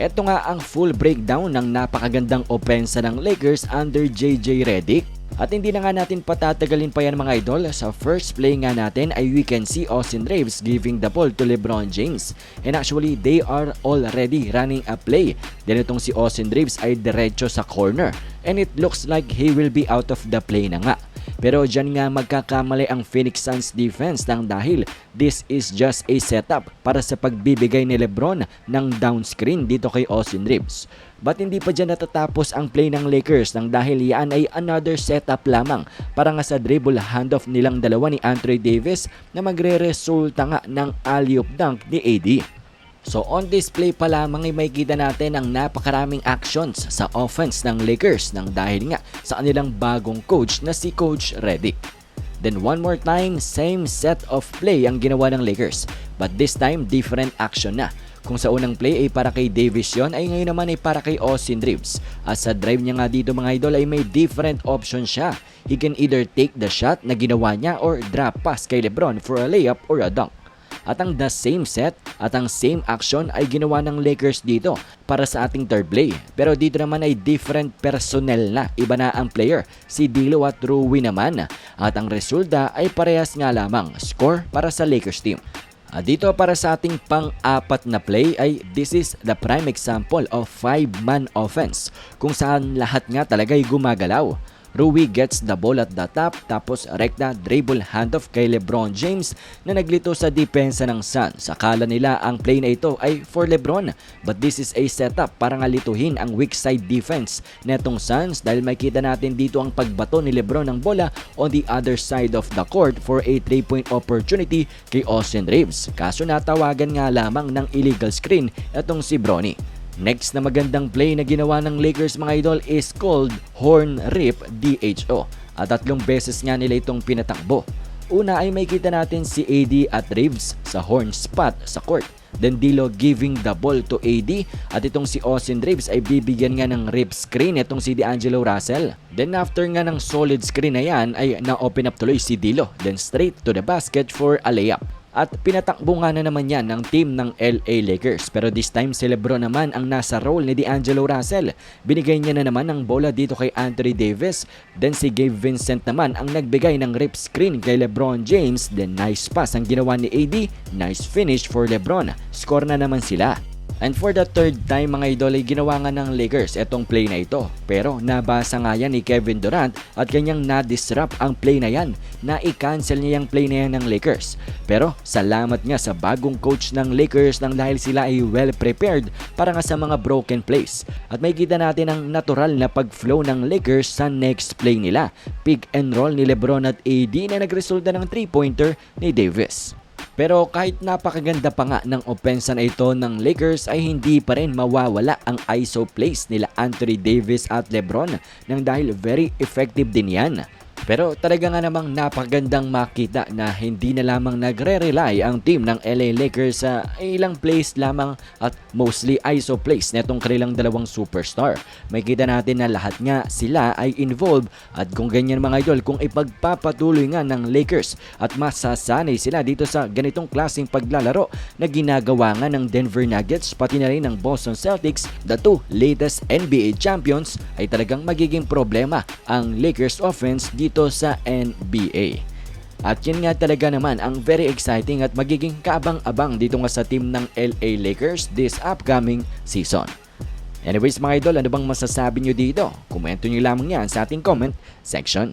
Ito nga ang full breakdown ng napakagandang opensa ng Lakers under JJ Redick. At hindi na nga natin patatagalin pa yan mga idol. Sa first play nga natin ay we can see Austin Reeves giving the ball to LeBron James. And actually, they are already running a play. Then itong si Austin Reeves ay diretso sa corner. And it looks like he will be out of the play na nga. Pero dyan nga magkakamali ang Phoenix Suns defense nang dahil this is just a setup para sa pagbibigay ni Lebron ng down screen dito kay Austin Reeves. But hindi pa dyan natatapos ang play ng Lakers nang dahil yan ay another setup lamang para nga sa dribble handoff nilang dalawa ni Andre Davis na magre-resulta nga ng alley-oop dunk ni AD. So on display pa lamang ay makikita natin ang napakaraming actions sa offense ng Lakers nang dahil nga sa kanilang bagong coach na si Coach Redick. Then one more time, same set of play ang ginawa ng Lakers. But this time, different action na. Kung sa unang play ay para kay Davis yon ay ngayon naman ay para kay Austin Reeves. At sa drive niya nga dito mga idol ay may different option siya. He can either take the shot na ginawa niya or drop pass kay Lebron for a layup or a dunk. At ang the same set at ang same action ay ginawa ng Lakers dito para sa ating third play. Pero dito naman ay different personnel na. Iba na ang player, si Dilo at Rui naman. At ang resulta ay parehas nga lamang. Score para sa Lakers team. At dito para sa ating pang-apat na play ay this is the prime example of 5-man offense kung saan lahat nga talaga ay gumagalaw. Rui gets the ball at the top tapos rekta dribble handoff kay Lebron James na naglito sa depensa ng Suns. Akala nila ang play na ito ay for Lebron but this is a setup para nga lituhin ang weak side defense netong Suns dahil makita natin dito ang pagbato ni Lebron ng bola on the other side of the court for a 3-point opportunity kay Austin Reeves. Kaso natawagan nga lamang ng illegal screen itong si Bronny. Next na magandang play na ginawa ng Lakers mga idol is called Horn Rip DHO at tatlong beses nga nila itong pinatakbo. Una ay makita natin si AD at Reeves sa horn spot sa court. Then Dilo giving the ball to AD at itong si Austin Reeves ay bibigyan nga ng rip screen itong si D'Angelo Russell. Then after nga ng solid screen na yan ay na-open up tuloy si Dilo. Then straight to the basket for a layup. At pinatakbo nga na naman yan ng team ng LA Lakers. Pero this time si Lebron naman ang nasa role ni D'Angelo Russell. Binigay niya na naman ang bola dito kay Anthony Davis. Then si Gabe Vincent naman ang nagbigay ng rip screen kay Lebron James. Then nice pass ang ginawa ni AD. Nice finish for Lebron. Score na naman sila. And for the third time mga idol ay ginawa nga ng Lakers itong play na ito. Pero nabasa nga yan ni Kevin Durant at kanyang na-disrupt ang play na yan. Na i-cancel niya yung play na yan ng Lakers. Pero salamat nga sa bagong coach ng Lakers nang dahil sila ay well prepared para nga sa mga broken plays. At may kita natin ang natural na pag-flow ng Lakers sa next play nila. Pick and roll ni Lebron at AD na nagresulta ng 3-pointer ni Davis. Pero kahit napakaganda pa nga ng opensa na ito ng Lakers ay hindi pa rin mawawala ang ISO plays nila Anthony Davis at Lebron nang dahil very effective din yan. Pero talaga nga namang napagandang makita na hindi na lamang nagre-rely ang team ng LA Lakers sa ilang plays lamang at mostly ISO plays netong kanilang dalawang superstar. May kita natin na lahat nga sila ay involved at kung ganyan mga idol, kung ipagpapatuloy nga ng Lakers at masasanay sila dito sa ganitong klaseng paglalaro na ginagawa nga ng Denver Nuggets pati na rin ng Boston Celtics, the two latest NBA champions ay talagang magiging problema ang Lakers offense dito sa NBA. At yun nga talaga naman ang very exciting at magiging kaabang-abang dito nga sa team ng LA Lakers this upcoming season. Anyways mga idol, ano bang masasabi nyo dito? Komento nyo lamang yan sa ating comment section.